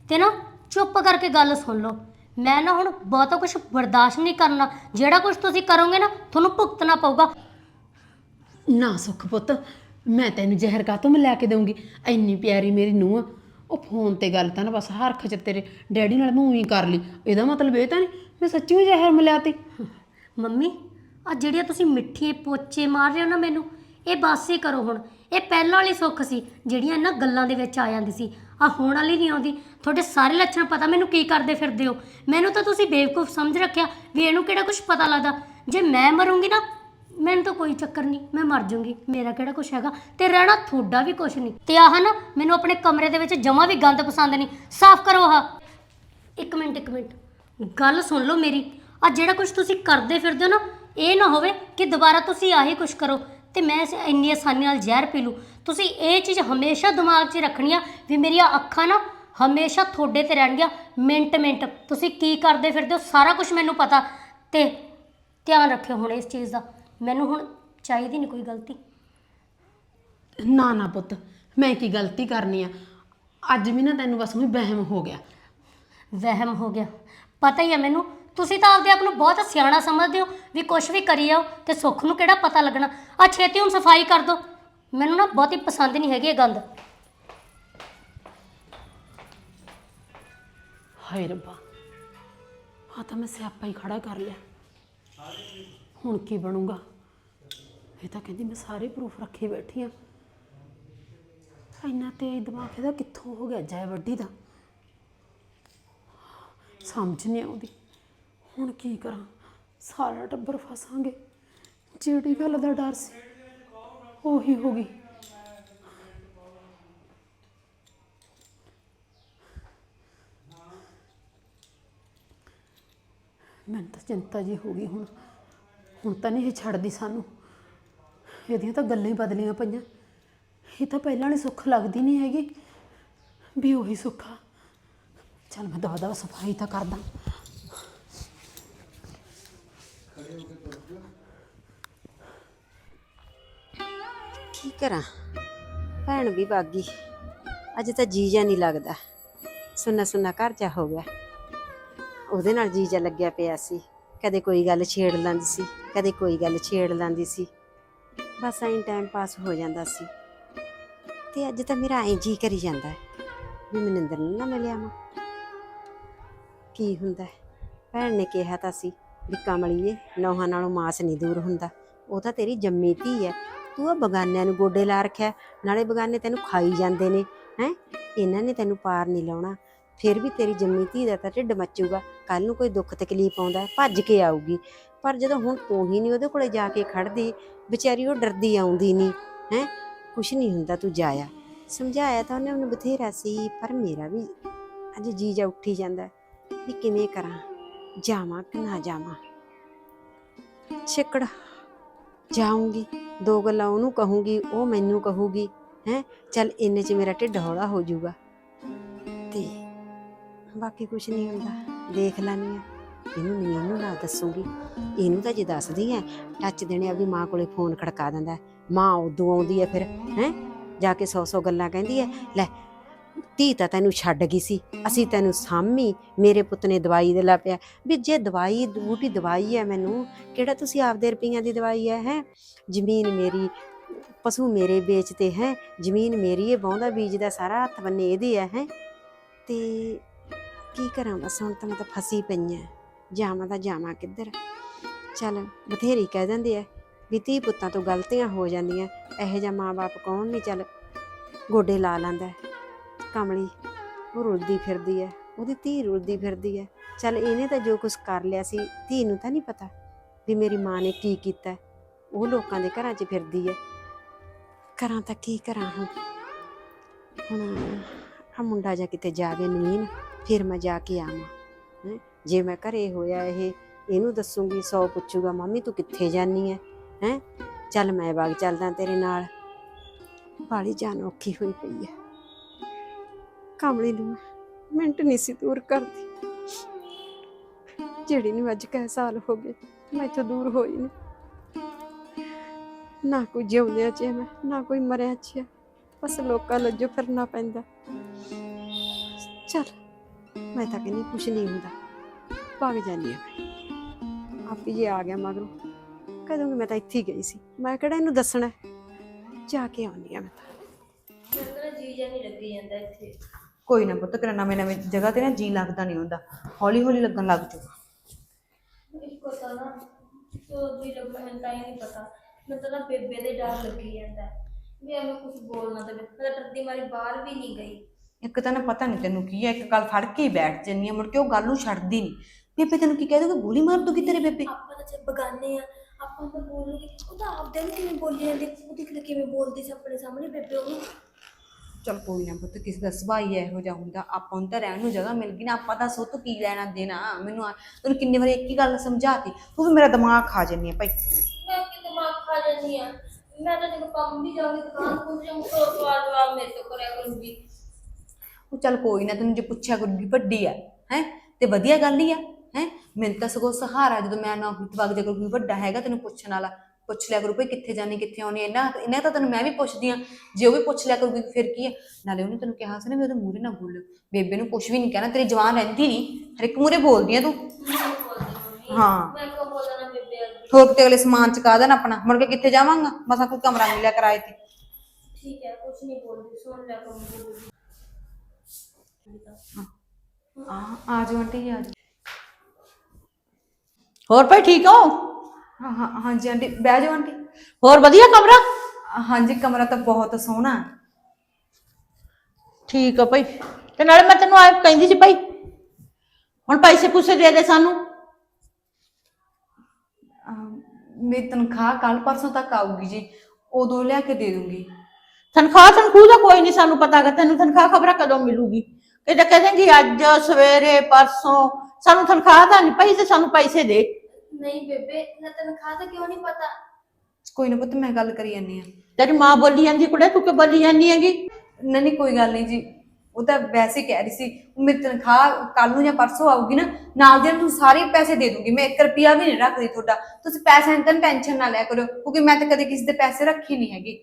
ਤੇ ਨਾ ਚੁੱਪ ਕਰਕੇ ਗੱਲ ਸੁਣ ਲਓ। ਮੈਂ ਨਾ ਹੁਣ ਬਹੁਤਾ ਕੁਝ ਬਰਦਾਸ਼ਤ ਨਹੀਂ ਕਰਨਾ। ਜਿਹੜਾ ਕੁਝ ਤੁਸੀਂ ਕਰੋਗੇ ਨਾ ਤੁਹਾਨੂੰ ਭੁਗਤਣਾ ਪਊਗਾ। ਨਾ ਸੁੱਖ ਪੁੱਤ ਮੈਂ ਤੈਨੂੰ ਜ਼ਹਿਰ ਕਾਤੋਂ ਮੈਂ ਲੈ ਕੇ ਦਊਂਗੀ? ਇੰਨੀ ਪਿਆਰੀ ਮੇਰੀ ਨੂੰਹ ਆ ਉਹ ਫੋਨ ਤੇ ਗੱਲ ਤਾਂ ਨਾ ਬਸ ਹਰਖ ਚ ਤੇਰੇ ਡੈਡੀ ਨਾਲ ਮੈਂ ਉਹੀ ਕਰ ਲਈ। ਇਹਦਾ ਮਤਲਬ ਇਹ ਤਾਂ ਨਹੀਂ ਮੈਂ ਸੱਚੀ ਓ ਜ਼ਹਿਰ ਮਿਲਿਆ ਮਿਲਾਤੀ ਮੰਮੀ ਆ ਜਿਹੜੀਆਂ ਤੁਸੀਂ ਮਿੱਠੇ ਪੋਚੇ ਮਾਰ ਰਹੇ ਹੋ ਨਾ ਮੈਨੂੰ, ਇਹ ਬਸ ਹੀ ਕਰੋ ਹੁਣ। ਇਹ ਪਹਿਲਾਂ ਵਾਲੀ ਸੁੱਖ ਸੀ, ਜਿਹੜੀਆਂ ਇਹਨਾਂ ਗੱਲਾਂ ਦੇ ਵਿੱਚ ਆ ਜਾਂਦੀ ਸੀ। ਆ ਹੁਣ ਵਾਲੀ ਨਹੀਂ ਆਉਂਦੀ। ਤੁਹਾਡੇ ਸਾਰੇ ਲੱਛਣ ਪਤਾ ਮੈਨੂੰ ਕੀ ਕਰਦੇ ਫਿਰਦੇ ਹੋ। ਮੈਨੂੰ ਤਾਂ ਤੁਸੀਂ ਬੇਵਕੂਫ ਸਮਝ ਰੱਖਿਆ ਵੀ ਇਹਨੂੰ ਕਿਹੜਾ ਕੁਝ ਪਤਾ ਲੱਗਦਾ। ਜੇ ਮੈਂ ਮਰੂੰਗੀ ਨਾ, ਮੈਨੂੰ ਤਾਂ ਕੋਈ ਚੱਕਰ ਨਹੀਂ, ਮੈਂ ਮਰ ਜਾਊਂਗੀ ਮੇਰਾ ਕਿਹੜਾ ਕੁਛ ਹੈਗਾ? ਤੇ ਰਹਿਣਾ ਤੁਹਾਡਾ ਵੀ ਕੁਛ ਨਹੀਂ। ਤੇ ਆਹ ਨਾ, ਮੈਨੂੰ ਆਪਣੇ ਕਮਰੇ ਦੇ ਵਿੱਚ ਜਮਾ ਵੀ ਗੰਦ ਪਸੰਦ ਨਹੀਂ। ਸਾਫ਼ ਕਰੋ ਆਹ। ਇੱਕ ਮਿੰਟ ਇੱਕ ਮਿੰਟ। ਗੱਲ ਸੁਣ ਲਓ ਮੇਰੀ। ਆ ਜਿਹੜਾ ਕੁਝ ਤੁਸੀਂ ਕਰਦੇ ਫਿਰਦੇ ਹੋ ਨਾ ਇਹ ਨਾ ਹੋਵੇ ਕਿ ਦੁਬਾਰਾ ਤੁਸੀਂ ਆਹੀ ਕੁਝ ਕਰੋ ਤੇ ਮੈਂ ਇਸ ਇੰਨੀ ਆਸਾਨੀ ਨਾਲ ਜ਼ਹਿਰ ਪੀ ਲੂੰ। ਤੁਸੀਂ ਇਹ ਚੀਜ਼ ਹਮੇਸ਼ਾ ਦਿਮਾਗ 'ਚ ਰੱਖਣੀ ਆ ਵੀ ਮੇਰੀਆਂ ਅੱਖਾਂ ਨਾ ਹਮੇਸ਼ਾ ਤੁਹਾਡੇ ਤੇ ਰਹਿਣਗੀਆਂ ਮਿੰਟ ਮਿੰਟ। ਤੁਸੀਂ ਕੀ ਕਰਦੇ ਫਿਰਦੇ ਹੋ ਸਾਰਾ ਕੁਝ ਮੈਨੂੰ ਪਤਾ ਤੇ ਧਿਆਨ ਰੱਖਿਓ ਹੁਣ ਇਸ ਚੀਜ਼ ਦਾ। ਮੈਨੂੰ ਹੁਣ ਚਾਹੀਦੀ ਨਹੀਂ ਕੋਈ ਗਲਤੀ। ਨਾ ਨਾ ਪੁੱਤ ਮੈਂ ਕੀ ਗਲਤੀ ਕਰਨੀ ਆ? ਅੱਜ ਵੀ ਨਾ ਤੈਨੂੰ ਬਸ ਉਹੀ ਵਹਿਮ ਹੋ ਗਿਆ। ਵਹਿਮ ਹੋ ਗਿਆ। ਪਤਾ ਹੀ ਹੈ ਮੈਨੂੰ। ਤੁਸੀਂ ਤਾਂ ਆਪਦੇ ਆਪ ਨੂੰ ਬਹੁਤ ਸਿਆਣਾ ਸਮਝਦੇ ਹੋ ਵੀ ਕੁਝ ਵੀ ਕਰੀ ਜਾਓ ਤੇ ਸੁੱਖ ਨੂੰ ਕਿਹੜਾ ਪਤਾ ਲੱਗਣਾ। ਆ ਛੇਤੀ ਹੁਣ ਸਫ਼ਾਈ ਕਰ ਦੋ। ਮੈਨੂੰ ਨਾ ਬਹੁਤੀ ਪਸੰਦ ਨਹੀਂ ਹੈਗੀ ਇਹ ਗੰਦ। ਹਾਏ ਰੱਬਾ ਆ ਤਾਂ ਮੈਂ ਸਿਆਪਾ ਹੀ ਖੜਾ ਕਰ ਲਿਆ। ਹੁਣ ਕੀ ਬਣੂਗਾ? ਇਹ ਤਾਂ ਕਹਿੰਦੀ ਮੈਂ ਸਾਰੇ ਪ੍ਰੂਫ ਰੱਖੇ ਬੈਠੀ ਆ। ਇੰਨਾ ਤੇਜ਼ ਦਿਮਾਗ ਇਹਦਾ ਕਿੱਥੋਂ ਹੋ ਗਿਆ? ਜੈ ਵੱਡੀ ਦਾ। ਸਮਝ ਨਹੀਂ ਆਉਂਦੀ। ਹੁਣ ਕੀ ਕਰਾਂ? ਸਾਰਾ ਟੱਬਰ ਫਸਾਂਗੇ। ਜਿਹੜੀ ਗੱਲ ਦਾ ਡਰ ਸੀ, ਉਹੀ ਹੋ ਗਈ। ਮੈਨੂੰ ਤਾਂ ਚਿੰਤਾ ਜੀ ਹੋ ਗਈ ਹੁਣ। ਹੁਣ ਤਾਂ ਨਹੀਂ ਇਹ ਛੱਡਦੀ ਸਾਨੂੰ। ਇਹਦੀਆਂ ਤਾਂ ਗੱਲਾਂ ਹੀ ਬਦਲੀਆਂ ਪਈਆਂ। ਇਹ ਤਾਂ ਪਹਿਲਾਂ ਵਾਲੀ ਸੁੱਖ ਲੱਗਦੀ ਨਹੀਂ ਹੈਗੀ ਵੀ ਉਹੀ ਸੁੱਖਾ ਚੱਲ ਮੈਂ ਦਵਾ ਦਵਾ ਸਫ਼ਾਈ ਤਾਂ ਕਰਦਾ। ਕੀ ਕਰਾਂ? ਭੈਣ ਵੀ ਬਾਗੀ ਅੱਜ ਤਾਂ ਜੀ ਜੀਜਾ ਨਹੀਂ ਲੱਗਦਾ। ਸੁੰਨਾ ਸੁੰਨਾ ਘਰ ਜਾ ਹੋ ਗਿਆ। ਉਹਦੇ ਨਾਲ ਜੀ ਜੀਜਾ ਲੱਗਿਆ ਪਿਆ ਸੀ। ਕਦੇ ਕੋਈ ਗੱਲ ਛੇੜ ਲੈਂਦੀ ਸੀ, ਕਦੇ ਕੋਈ ਗੱਲ ਛੇੜ ਲੈਂਦੀ ਸੀ। ਬਸ ਐਂ ਟਾਈਮ ਪਾਸ ਹੋ ਜਾਂਦਾ ਸੀ। ਤੇ ਅੱਜ ਤਾਂ ਮੇਰਾ ਐਂ ਜੀ ਕਰੀ ਜਾਂਦਾ। ਹੈ ਵੀ ਮਨਿੰਦਰ ਨੂੰ ਨਾ ਮਿਲਿਆ ਮੈਂ ਕੀ ਹੁੰਦਾ ਹੈ? ਭੈਣ ਨੇ ਕਿਹਾ ਤਾਂ ਸੀ ਵੀ ਕਮਲੀਏ ਨੌਹਾਂ ਨਾਲੋਂ ਮਾਸ ਨਹੀਂ ਦੂਰ ਹੁੰਦਾ। ਉਹ ਤਾਂ ਤੇਰੀ ਜੰਮੀ ਧੀ ਹੈ। ਤੂੰ ਆ ਬਗਾਨਿਆਂ ਨੂੰ ਗੋਡੇ ਲਾ ਰੱਖਿਆ ਨਾਲੇ ਬਗਾਨੇ ਤੈਨੂੰ ਖਾਈ ਜਾਂਦੇ ਨੇ ਹੈ? ਇਹਨਾਂ ਨੇ ਤੈਨੂੰ ਪਾਰ ਨਹੀਂ ਲਾਉਣਾ। ਫਿਰ ਵੀ ਤੇਰੀ ਜੰਮੀ ਧੀ ਦਾ ਤਾਂ ਢਿੱਡ ਮੱਚੂਗਾ। ਕੱਲ ਨੂੰ ਕੋਈ ਦੁੱਖ ਤਕਲੀਫ ਆਉਂਦਾ ਹੈ, ਭੱਜ ਕੇ ਆਊਗੀ। ਪਰ ਜਦੋਂ ਹੁਣ ਤੂੰ ਹੀ ਨਹੀਂ ਉਹਦੇ ਕੋਲੇ ਜਾ ਕੇ ਖੜਦੀ ਵਿਚਾਰੀ ਉਹ ਡਰਦੀ ਆਉਂਦੀ ਨਹੀਂ ਹੈ? ਕੁਛ ਨਹੀਂ ਹੁੰਦਾ ਤੂੰ ਜਾਇਆ। ਸਮਝਾਇਆ ਤਾਂ ਉਹਨੇ ਉਹਨੂੰ ਬਥੇਰਾ ਸੀ ਪਰ ਮੇਰਾ ਵੀ ਅੱਜ ਜੀ ਜਾ ਉੱਠੀ ਜਾਂਦਾ। ਹੈ ਵੀ ਕਿਵੇਂ ਕਰਾਂ? ਜਾਵਾਂ ਕਿ ਨਾ ਜਾਵਾਂ? ਛਿੱਕੜ, ਜਾਊਂਗੀ। ਦੋ ਗੱਲਾਂ ਉਹਨੂੰ ਕਹੂੰਗੀ, ਉਹ ਮੈਨੂੰ ਕਹੂਗੀ, ਹੈ? ਚੱਲ ਇੰਨੇ ਚ ਮੇਰਾ ਢਿੱਡ ਹੌਲਾ ਹੋ ਜਾਊਗਾ। ਤੇ ਬਾਕੀ ਕੁਝ ਨਹੀਂ ਹੁੰਦਾ। ਦੇਖ ਲੈਣੀ ਆ ਇਹਨੂੰ ਨਹੀਂ ਇਹਨੂੰ ਨਾ ਦੱਸੂਗੀ। ਇਹਨੂੰ ਤਾਂ ਜੇ ਦੱਸਦੀ ਐ, ਟੱਚ ਦੇਣੇ ਆਪਦੀ ਮਾਂ ਕੋਲੇ ਫੋਨ ਖੜਕਾ ਦਿੰਦਾ। ਮਾਂ ਉਦੋਂ ਆਉਂਦੀ ਐ ਫਿਰ, ਹੈ? ਜਾ ਕੇ ਸੌ ਸੌ ਗੱਲਾਂ ਕਹਿੰਦੀ ਐ, ਲੈ ਧੀ ਤਾਂ ਤੈਨੂੰ ਛੱਡ ਗਈ ਸੀ। ਅਸੀਂ ਤੈਨੂੰ ਸਾਂਭੀ ਮੇਰੇ ਪੁੱਤ ਨੇ ਦਵਾਈ ਦੇ ਲਾ ਪਿਆ। ਵੀ ਜੇ ਦਵਾਈ ਬੂਟੀ ਦਵਾਈ ਹੈ ਮੈਨੂੰ, ਕਿਹੜਾ ਤੁਸੀਂ ਆਪਦੇ ਰੁਪਈਆਂ ਦੀ ਦਵਾਈ ਹੈ ਹੈ? ਜ਼ਮੀਨ ਮੇਰੀ, ਪਸ਼ੂ ਮੇਰੇ ਵੇਚਤੇ ਹੈ, ਜ਼ਮੀਨ ਮੇਰੀ ਇਹ ਬਾਉਂਦਾ ਬੀਜਦਾ ਸਾਰਾ ਹੱਥ ਬੰਨੇ ਇਹਦੇ ਹੈ ਹੈ? ਤੇ ਕੀ ਕਰਾਂ ਬਸ, ਹੁਣ ਤਾਂ ਮੈਂ ਤਾਂ ਫਸੀ ਪਈ ਐ ਜਾਵਾਂ ਤਾਂ ਜਾਵਾਂ ਕਿੱਧਰ? ਚੱਲ, ਬਥੇਰੀ ਕਹਿ ਦਿੰਦੇ ਐ ਵੀ ਧੀ ਪੁੱਤਾਂ ਤੋਂ ਗਲਤੀਆਂ ਹੋ ਜਾਂਦੀਆਂ। ਇਹੋ ਜਿਹਾ ਮਾਂ-ਬਾਪ ਕੌਣ ਨਹੀਂ ਚੱਲ, ਗੋਡੇ ਲਾ ਲੈਂਦਾ। ਕਮਲੀ, ਉਹ ਰੁਲਦੀ ਫਿਰਦੀ ਐ, ਉਹਦੀ ਧੀ ਰੁਲਦੀ ਫਿਰਦੀ ਐ। ਚੱਲ ਇਹਨੇ ਤਾਂ ਜੋ ਕੁਝ ਕਰ ਲਿਆ ਸੀ, ਧੀ ਨੂੰ ਤਾਂ ਨਹੀਂ ਪਤਾ ਵੀ ਮੇਰੀ ਮਾਂ ਨੇ ਕੀ ਕੀਤਾ ਉਹ ਲੋਕਾਂ ਦੇ ਘਰਾਂ 'ਚ ਫਿਰਦੀ ਐ। ਕਰਾਂ ਤਾਂ ਕੀ ਕਰਾਂ ਹੁਣ? ਹੁਣ ਆ ਮੁੰਡਾ ਜਾ ਕਿਤੇ ਜਾਵੇ ਨਵੀਨ ਫਿਰ ਮੈਂ ਜਾ ਕੇ ਆਵਾਂ। ਹੈਂ? ਜੇ ਮੈਂ ਘਰੇ ਹੋਇਆ ਇਹ, ਇਹਨੂੰ ਦੱਸੂਗੀ, ਸੌ ਪੁੱਛੂਗਾ, ਮੰਮੀ, ਤੂੰ ਕਿੱਥੇ ਜਾਨੀ ਐ? ਹੈ? ਚੱਲ ਮੈਂ ਬਾਗ ਚੱਲਦਾ ਤੇਰੇ ਨਾਲ। ਬਾਲੀ ਜਾਨ ਔਖੀ ਹੋਈ ਪਈ ਐ। ਕਮਲੀ ਨੂੰ ਮਿੰਟ ਨਹੀਂ ਸੀ ਦੂਰ ਕਰਦੀ। ਜਿਹੜੀ ਨੂੰ ਅੱਜ ਕੈ ਸਾਲ ਹੋ ਗਏ, ਮੈਂ ਇੱਥੋਂ ਦੂਰ ਹੋਈ ਨਹੀਂ ਨਾ ਕੋਈ ਜਿਉਂਦਿਆਂ ਚ ਮੈਂ, ਨਾ ਕੋਈ ਮਰਿਆ ਚ ਬਸ ਲੋਕਾਂ ਲੱਜੋ ਫਿਰਨਾ ਪੈਂਦਾ। ਚਲ, ਮੈਂ ਤਾਂ ਕਹਿੰਦੀ ਕੁਛ ਨਹੀਂ ਹੁੰਦਾ। ਭੱਗ ਜਾਂਦੀ ਆ ਮੈਂ। ਆਪੀ ਜੇ ਆ ਗਿਆ ਮਗਰੋਂ, ਕਦੋਂ ਮੈਂ ਤਾਂ ਇੱਥੇ ਹੀ ਗਈ ਸੀ। ਮੈਂ ਕਿਹੜਾ ਇਹਨੂੰ ਦੱਸਣਾ ਜਾ ਕੇ ਆਉਂਦੀ ਆ ਮੈਂ ਤਾਂ। ਕੋਈ ਨਾ ਪੁੱਤ ਤੇਰਾ ਨਵੇਂ ਨਵੇਂ ਜਗ੍ਹਾ ਤੇ ਨਾ ਜੀ ਲੱਗਦਾ ਨਹੀਂ ਹੁੰਦਾ। ਹੌਲੀ ਹੌਲੀ ਲੱਗਣ ਲੱਗ ਜਾਊਗਾ ਇੱਕੋ ਤਾਂ ਨਾ ਤੋ ਵੀ ਲੱਗਾ ਮੈਨੂੰ ਤਾਂ ਇਹ ਨਹੀਂ ਪਤਾ। ਮੈਨੂੰ ਤਾਂ ਨਾ ਬੇਬੇ ਦੇ ਡਰ ਲੱਗੀ ਜਾਂਦਾ ਹੈ। ਵੀ ਐਵੇਂ ਕੁਝ ਬੋਲਣਾ ਤੇ ਮੈਂ ਤਾਂ ਡਰਦੀ ਮਾਰੀ ਬਾਹਰ ਵੀ ਨਹੀਂ ਗਈ। ਇੱਕ ਤਾਂ ਨਾ ਪਤਾ ਨਹੀਂ ਤੈਨੂੰ ਕੀ ਹੈ ਇੱਕ ਗੱਲ ਫੜ ਕੇ ਹੀ ਬੈਠ ਜੰਨੀ ਆ ਮੁੜ ਕੇ ਉਹ ਗੱਲ ਨੂੰ ਛੱਡਦੀ ਨਹੀਂ ਬੇਬੇ ਤੈਨੂੰ ਕੀ ਕਹਿ ਦੂਗੀ ਗੋਲੀ ਮਾਰ ਦੂਗੀ ਤੇਰੇ ਬੇਬੇ? ਆਪਾਂ ਤਾਂ ਜਦ ਬਗਾਨੇ ਆ ਆਪਾਂ ਤਾਂ ਬੋਲੂਗੇ ਉਹ ਤਾਂ ਆਪਦੇ ਨੂੰ ਕਿਵੇਂ ਬੋਲੀ ਜਾਂਦੀ? ਉਹ ਦੇਖ ਲੈ ਕਿਵੇਂ ਬੋਲਦੀ ਸੀ ਆਪਣੇ ਸਾਹਮਣੇ ਬੇਬੇ ਉਹਨੂੰ। ਚਲ ਕੋਈ ਨਾ ਪੁੱਤ ਕਿਸੇ ਦਾ ਸੁਭਾਅ ਹੀ ਇਹੋ ਜਿਹਾ ਹੁੰਦਾ ਆਪਾਂ ਨੂੰ ਤਾਂ ਰਹਿਣ ਨੂੰ ਜਗ੍ਹਾ ਮਿਲ ਗਈ ਨਾ ਆਪਾਂ ਤਾਂ ਸੁੱਤ ਕੀ ਲੈਣਾ ਦੇਣਾ ਮੈਨੂੰ ਆ- ਤੈਨੂੰ ਕਿੰਨੇ ਵਾਰੀ ਇੱਕ ਹੀ ਗੱਲ ਸਮਝਾਤੀ ਤੂੰ ਵੀ ਮੇਰਾ ਦਿਮਾਗ ਖਾ ਜੰਨੀ ਆ ਭਾਈ। ਮੈਂ ਕਿ ਦਿਮਾਗ ਖਾ ਜਾਂਦੀ ਆ? ਮੈਂ ਤਾਂ ਜਦੋਂ ਕੰਮ ਵੀ ਜਾਊਂਗੀ ਦੁਕਾਨ ਪਹੁੰਚ ਜਾਊਂਗੀ ਤੋਂ ਸਵਾਲ ਜਵਾਬ ਮੇਰੇ ਤੋਂ ਕਰਿਆ ਕਰੂੰਗੀ। ਉਹ ਚੱਲ ਕੋਈ ਨਾ ਤੈਨੂੰ ਜੇ ਪੁੱਛਿਆ ਕਰੂਗੀ ਵੱਡੀ ਆ ਹੈ ਤੇ ਵਧੀਆ ਗੱਲ ਹੀ ਆ ਹੈ ਮੈਨੂੰ ਤਾਂ ਸਗੋਂ ਸਹਾਰਾ ਜਦੋਂ ਮੈਂ ਨੌਕਰੀ ਤੇ ਵਗ ਜਾ ਕੋਈ ਵੱਡਾ ਹੈਗਾ ਤੈਨੂੰ ਪੁੱਛਣ ਵਾਲਾ। ਪੁੱਛ ਲਿਆ ਕਰੂ ਭਈ ਕਿੱਥੇ ਜਾਣੀ ਕਿੱਥੇ ਆਉਣੀ ਇਹਨਾਂ ਇਹਨਾਂ ਤਾਂ ਤੈਨੂੰ ਮੈਂ ਵੀ ਪੁੱਛਦੀ ਆ। ਜੇ ਉਹ ਵੀ ਪੁੱਛ ਲਿਆ ਕਰੂਗੀ ਫਿਰ ਕੀ ਹੈ ਨਾਲੇ ਉਹਨੇ ਤੈਨੂੰ ਕਿਹਾ ਸੀ ਨਾ ਵੀ ਉਹਦੇ ਮੂਹਰੇ ਨਾ ਬੋਲਿਓ ਬੇਬੇ ਨੂੰ ਕੁਝ ਵੀ ਨਹੀਂ ਕਹਿਣਾ ਤੇਰੀ ਜਵਾਨ ਰਹਿੰਦੀ ਨਹੀਂ ਹਰ ਇੱਕ ਮੂਹਰੇ ਬੋਲਦੀ ਆ ਤੂੰ। ਹਾਂ। ਮੈਂ ਕਿਉਂ ਬੋਲਣਾ ਬੇਬੇ ਅੱਗੇ ਹੋਰ ਕਿਤੇ ਅਗਲੇ ਸਮਾਨ ਚਕਾ ਦੇਣ ਆਪਣਾ। ਮੁੜ ਕੇ ਕਿੱਥੇ ਜਾਵਾਂਗਾ? ਮਸਾ ਕੋਈ ਕਮਰਾ ਮਿਲਿਆ ਕਿਰਾਏ ਤੇ। ਠੀਕ ਹੈ ਕੁਝ ਨਹੀਂ ਬੋਲਦੀ ਸੁਣ ਕਰੂੰਗੀ ਬੋਲਦੀ ਆ ਆ ਜਾਓ ਆਂਟੀ ਜੀ ਆ ਜਾਓ। ਹੋਰ ਭਾਈ ਠੀਕ ਹੋ? ਹਾਂ ਹਾਂ ਹਾਂਜੀ ਆਂਟੀ ਬਹਿ ਜਾਓ ਆਂਟੀ। ਹੋਰ ਵਧੀਆ ਕਮਰਾ? ਹਾਂਜੀ ਕਮਰਾ ਤਾਂ ਬਹੁਤ ਸੋਹਣਾ। ਠੀਕ ਆ ਭਾਈ। ਤੇ ਨਾਲੇ ਮੈਂ ਤੈਨੂੰ ਆਏ ਕਹਿੰਦੀ ਸੀ ਭਾਈ ਹੁਣ ਪੈਸੇ ਪੂਸੇ ਦੇ ਦੇ ਸਾਨੂੰ। ਅਮ, ਮੇਰੀ ਤਨਖਾਹ ਕੱਲ ਪਰਸੋਂ ਤੱਕ ਆਊਗੀ ਜੀ ਉਦੋਂ ਲਿਆ ਕੇ ਦੇ ਦੂੰਗੀ। ਤਨਖਾਹ ਤਨਖੂਹ ਦਾ ਕੋਈ ਨਹੀਂ ਸਾਨੂੰ ਪਤਾਗਾ ਤੈਨੂੰ ਤਨਖਾਹ ਖਬਰਾਂ ਕਦੋਂ ਮਿਲੂਗੀ? ਕਿਤੇ ਕਹੇਂਗੀ ਅੱਜ ਸਵੇਰੇ ਪਰਸੋਂ ਸਾਨੂੰ ਤਨਖਾਹ ਤਾਂ ਨਹੀਂ ਪਈ ਤੇ ਸਾਨੂੰ ਪੈਸੇ ਦੇ। ਨਹੀਂ ਬੇਬੇ ਨਾ ਤਨਖਾਹ ਤਾਂ ਕਿਉਂ ਨਹੀਂ ਪਤਾ? ਕੋਈ ਨਾ ਪੁੱਤ ਮੈਂ ਗੱਲ ਕਰੀ ਜਾਂਦੀ ਆ ਤੇਰੀ ਮਾਂ ਬੋਲੀ ਜਾਂਦੀ ਕੁੜੇ ਤੂੰ ਕਿ ਬੋਲੀ ਜਾਂਦੀ ਹੈਗੀ? ਨਹੀਂ ਨਹੀਂ ਕੋਈ ਗੱਲ ਨਹੀਂ ਜੀ। ਉਹ ਤਾਂ ਵੈਸੇ ਕਹਿ ਰਹੀ ਸੀ ਮੇਰੀ ਤਨਖਾਹ ਕੱਲ ਨੂੰ ਜਾਂ ਪਰਸੋਂ ਆਊਗੀ ਨਾ ਨਾਲ ਦੀ ਤੁਹਾਨੂੰ ਸਾਰੇ ਪੈਸੇ ਦੇ ਦੂੰਗੀ। ਮੈਂ 1 ਰੁਪਿਆ ਵੀ ਨਹੀਂ ਰੱਖਦੀ ਤੁਹਾਡਾ। ਤੁਸੀਂ ਪੈਸੇ ਦੀ ਟੈਨਸ਼ਨ ਨਾ ਲਿਆ ਕਰੋ ਕਿਉਂਕਿ ਮੈਂ ਤਾਂ ਕਦੇ ਕਿਸੇ ਦੇ ਪੈਸੇ ਰੱਖੇ ਨਹੀਂ ਹੈਗੇ।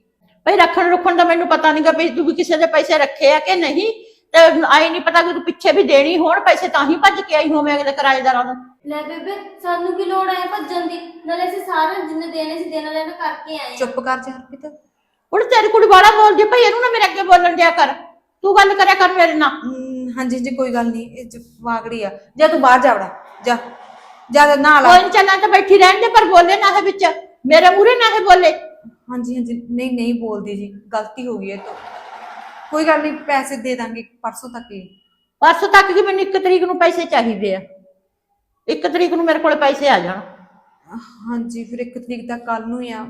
ਭਾਈ ਰੱਖਣ ਰੁੱਖਣ ਦਾ ਮੈਨੂੰ ਪਤਾ ਨਹੀਂਗਾ ਵੀ ਤੂੰ ਵੀ ਕਿਸੇ ਦੇ ਪੈਸੇ ਰੱਖੇ ਆ ਕਿ ਨਹੀਂ। ਤੇ ਆਈ ਨਹੀਂ ਪਤਾ ਕਿ ਤੂੰ ਪਿੱਛੇ ਵੀ ਦੇਣੀ ਹੋਣ ਪੈਸੇ ਤਾਂ ਹੀ ਭੱਜ ਕੇ ਆਈ ਹੋਵੇਂ ਅਗਲੇ ਕਿਰਾਏਦਾਰਾਂ ਨੂੰ। ਲੈ ਬੇਬੇ ਸਾਨੂੰ ਕੀ ਲੋੜ ਹੈ ਭੱਜਣ ਦੀ? ਨਾਲੇ ਅਸੀਂ ਸਾਰੇ ਜਿੰਨੇ ਦੇਣੇ ਸੀ ਦੇਣ ਲੈਣ ਕਰਕੇ ਆਏ ਹਾਂ। ਚੁੱਪ ਕਰ ਜਾ ਹਰਪ੍ਰੀਤ। ਹੁਣ ਤੇਰੀ ਕੁੜੀ ਵਾਲਾ ਬੋਲਦੀ ਭਾਈ ਇਹਨੂੰ ਨਾ ਮੇਰੇ ਅੱਗੇ ਬੋਲਣ ਦਿਆ ਕਰ। ਤੂੰ ਗੱਲ ਕਰਿਆ ਕਰ ਮੇਰੇ ਨਾਲ। ਹਮ, ਹਾਂਜੀ ਜੀ ਕੋਈ ਗੱਲ ਨਹੀਂ ਇਹ 'ਚ ਵਾਗੜੀ ਆ। ਜਾ ਤੂੰ ਬਾਹਰ ਜਾ ਵੜਾ ਜਾ। ਜਾ ਨਾ ਲਾ ਕੋਈ ਨਹੀਂ ਚੱਲਾਂ ਤਾਂ ਬੈਠੀ ਰਹਿਣ ਦੇ ਪਰ ਬੋਲੇ ਨਾ ਇਹ ਵਿੱਚ। ਮੇਰੇ ਮੂਹਰੇ ਨਾ ਇਹ ਬੋਲੇ। ਹਾਂਜੀ ਹਾਂਜੀ ਨਹੀਂ ਨਹੀਂ ਬੋਲਦੀ ਜੀ ਗਲਤੀ ਹੋ ਗਈ ਹੈ ਤੋਂ। ਕੋਈ ਗੱਲ ਨਹੀਂ ਪੈਸੇ ਦੇ ਦਾਂਗੇ ਪਰਸੋਂ ਤੱਕ ਹੀ। ਪਰਸੋਂ ਤੱਕ ਕਿ ਮੈਨੂੰ ਇੱਕ ਤਰੀਕ ਨੂੰ ਪੈਸੇ ਚਾਹੀਦੇ ਆ? ਇੱਕ ਤਰੀਕ ਨੂੰ ਮੇਰੇ ਕੋਲ ਪੈਸੇ ਆ ਜਾਣ। ਹਾਂਜੀ ਫਿਰ ਇੱਕ ਤਰੀਕ ਤੱਕ ਕੱਲ ਨੂੰ ਹੀ ਆ।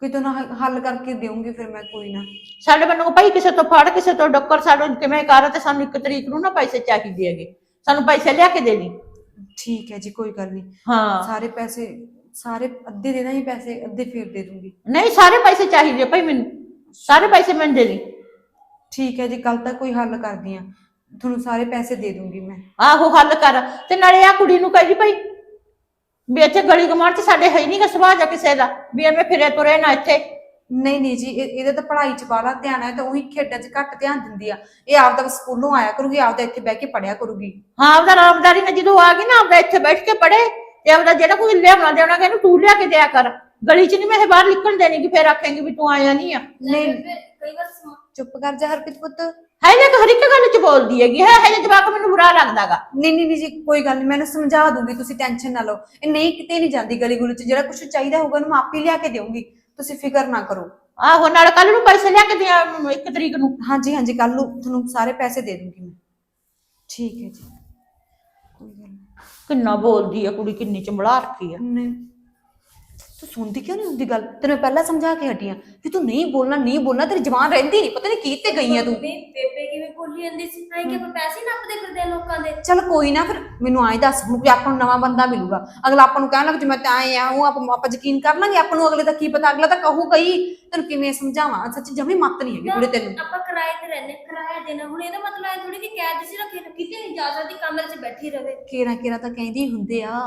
ਕਿਤੋਂ ਨਾ ਹ- ਹੱਲ ਕਰਕੇ ਦੇਵਾਂਗੀ ਫਿਰ ਮੈਂ ਕੋਈ ਨਾ। ਸਾਡੇ ਵੱਲੋਂ ਭਾਈ ਕਿਸੇ ਤੋਂ ਫੜ ਕਿਸੇ ਤੋਂ ਡੱਕਰ ਸਾਨੂੰ ਕਿਵੇਂ ਕਰ ਤੇ ਸਾਨੂੰ ਇੱਕ ਤਰੀਕ ਨੂੰ ਨਾ ਪੈਸੇ ਚਾਹੀਦੇ ਹੈਗੇ। ਸਾਨੂੰ ਪੈਸੇ ਲਿਆ ਕੇ ਦੇ ਦੀ ਠੀਕ ਹੈ ਜੀ ਕੋਈ ਗੱਲ ਨਹੀਂ ਹਾਂ। ਸਾਰੇ ਪੈਸੇ ਸਾਰੇ ਅੱਧੇ ਦੇ ਦਾਂਗੀ ਪੈਸੇ ਅੱਧੇ ਫਿਰ ਦੇ ਦੂੰਗੀ। ਨਹੀਂ ਸਾਰੇ ਪੈਸੇ ਚਾਹੀਦੇ ਆ ਭਾਈ ਮੈਨੂੰ। ਸਾਰੇ ਪੈਸੇ ਮੈਨੂੰ ਦੇ ਦੀ। ਠੀਕ ਹੈ ਜੀ ਕੱਲ ਤੱਕ ਕੋਈ ਹੱਲ ਕਰਦੀ ਆ ਤੁਹਾਨੂੰ ਸਾਰੇ ਪੈਸੇ ਦੇ ਦੂੰਗੀ ਮੈਂ। ਆਹੋ ਹੱਲ ਕਰ। ਤੇ ਨਾਲੇ ਆ ਕੁੜੀ ਨੂੰ ਕਹੀ ਭਾਈ ਵੀ ਇੱਥੇ ਗਲੀ ਗਮਾਰ ਚ ਸਾਡੇ ਹੈ ਨਹੀਂ ਗਾ ਸੁਭਾਅ ਜਾ ਕਿਸੇ ਦਾ ਵੀ ਐਵੇਂ ਫਿਰੇ ਤੁਰੇ ਨਾ ਇੱਥੇ। ਨਹੀਂ ਨਹੀਂ ਜੀ ਇਹ- ਇਹਦਾ ਤਾਂ ਪੜ੍ਹਾਈ 'ਚ ਬਾਲਾ ਧਿਆਨ ਹੈ ਤਾਂ ਉਹੀ ਖੇਡਾਂ 'ਚ ਘੱਟ ਧਿਆਨ ਦਿੰਦੀ ਆ। ਇਹ ਆਪਦਾ ਸਕੂਲੋਂ ਆਇਆ ਕਰੂਗੀ ਆਪਦਾ ਇੱਥੇ ਬਹਿ ਕੇ ਪੜਿਆ ਕਰੂਗੀ। ਹਾਂ ਆਪਦਾ ਆਰਾਮਦਾਰੀ ਨਾਲ ਜਦੋਂ ਆ ਗਈ ਨਾ ਆਪਦਾ ਇੱਥੇ ਬੈਠ ਕੇ ਪੜੇ ਤੇ ਆਪਦਾ ਜਿਹੜਾ ਕੋਈ ਲਿਆਉਣਾ ਦੇਣਾ ਕਿ ਇਹਨੂੰ ਤੂੰ ਲਿਆ ਕੇ ਦਿਆ ਕਰ। ਗਲੀ ਚ ਨਹੀਂ ਮੈਂ ਇਹ ਬਾਹਰ ਨਿਕਲਣ ਦੇਣੀ ਕਿ ਫੇਰ ਆਖੇਂਗੇ ਵੀ ਤੂੰ ਆਇਆ ਨਹੀਂ ਆ। ਨਹੀਂ। ਕਈ ਵਾਰ ਸਮ- ਚੁੱਪ ਕਰ ਜਾ ਹਰਪ੍ਰੀਤ ਪੁੱਤ। ਹੈ ਨਾ ਹਰ ਇੱਕ ਗੱਲ ਚ ਬੋਲਦੀ ਹੈਗੀ। ਹੈ ਹੈ ਜਵਾਕ ਮੈਨੂੰ ਬੁਰਾ ਲੱਗਦਾਗਾ ਨਹੀਂ ਨਹੀਂ ਨਹੀਂ ਜੀ ਕੋਈ ਗੱਲ ਨਹੀਂ ਮੈਨੂੰ ਸਮਝਾ ਦੂੰਗੀ ਤੁਸੀਂ ਟੈਨਸ਼ਨ ਨਾ ਲਓ। ਇਹ ਨਹੀਂ ਕਿਤੇ ਨਹੀਂ ਜਾਂਦੀ ਗਲੀ ਗੁਲੀ 'ਚ ਜਿਹੜਾ ਕੁਝ ਚਾਹੀਦਾ ਹੋਊਗਾ ਉਹਨੂੰ ਮੈਂ ਆਪੇ ਲਿਆ ਕੇ ਦੇਵਾਂਗੀ ਤੁਸੀਂ ਫਿਕਰ ਨਾ ਕਰੋ। ਆਹੋ ਨਾਲ ਕੱਲ ਨੂੰ ਪੈਸੇ ਲਿਆ ਕੇ ਦੇ ਇੱਕ ਤਰੀਕ ਨੂੰ। ਹਾਂਜੀ ਹਾਂਜੀ ਕੱਲ ਨੂੰ ਤੁਹਾਨੂੰ ਸਾਰੇ ਪੈਸੇ ਦੇ ਦੂੰਗੀ ਮੈਂ। ਠੀਕ ਹੈ ਜੀ। ਕੋਈ ਗੱਲ ਨਹੀਂ। ਕਿੰਨਾ ਬੋਲਦੀ ਆ ਕੁੜੀ ਕਿੰਨੀ ਚੰਬਲਾ ਰੱਖੀ ਆ। ਨਹੀਂ। ਤੂੰ ਸੁਣਦੀ ਕਿਉਂ ਨਹੀਂ ਹੁੰਦੀ ਗੱਲ? ਤੈਨੂੰ ਮੈਂ ਪਹਿਲਾਂ ਸਮਝਾ ਕੇ ਹਟੀ ਆਂ ਕਿ ਤੂੰ ਨਹੀਂ ਬੋਲਣਾ ਨਹੀਂ ਬੋਲਣਾ ਤੇਰੀ ਜ਼ਬਾਨ ਰਹਿੰਦੀ ਨਹੀਂ ਪਤਾ ਨਹੀਂ ਕੀ ਤੇ ਗਈ ਆ ਤੂੰ। ਬੇ- ਬੇਬੇ ਕਿਵੇਂ ਬੋਲੀ ਜਾਂਦੀ ਸੀ? ਐਂ ਕਿ ਆਪਾਂ ਪੈਸੇ ਨੱਪਦੇ ਫਿਰਦੇ ਆ ਲੋਕਾਂ ਦੇ। ਚੱਲ ਕੋਈ ਨਾ ਫਿਰ ਮੈਨੂੰ ਆਏ ਦੱਸ ਹੁਣ ਕਿ ਆਪਾਂ ਨੂੰ ਨਵਾਂ ਬੰਦਾ ਮਿਲੂਗਾ। ਅਗਲਾ ਆਪਾਂ ਨੂੰ ਕਹਿਣ ਲੱਗ ਜੇ ਮੈਂ ਤਾਂ ਆਏ ਆ ਉਹ ਆਪਾਂ ਆਪਾਂ ਯਕੀਨ ਕਰ ਲਾਂਗੇ ਆਪਾਂ ਨੂੰ ਅਗਲੇ ਦਾ ਕੀ ਪਤਾ ਅਗਲਾ ਤਾਂ ਕਹੂਗਾ ਹੀ ਤੈਨੂੰ ਕਿਵੇਂ ਸਮਝਾਵਾਂ? ਸੱਚ ਜਮੀ ਮੱਤ ਨਹੀਂ ਹੈਗੀ ਕੁੜੇ ਤੈਨੂੰ। ਆਪਾਂ ਕਿਰਾਏ ਤੇ ਰਹਿੰਦੇ ਕਿਰਾਇਆ ਦੇਣਾ। ਹੁਣ ਇਹਦਾ ਮਤਲਬ ਐ ਥੋੜੀ ਕਿ ਕੈਦ ਸੀ ਰੱਖੇ ਕਿਤੇ ਨਹੀਂ ਜਾ ਸਕਦੀ ਕਮਰੇ 'ਚ ਬੈਠੀ ਰਵੇ। ਕੇਰਾ ਕੇਰਾ ਤਾਂ ਕਹਿੰਦੇ ਹੁੰਦੇ ਆ।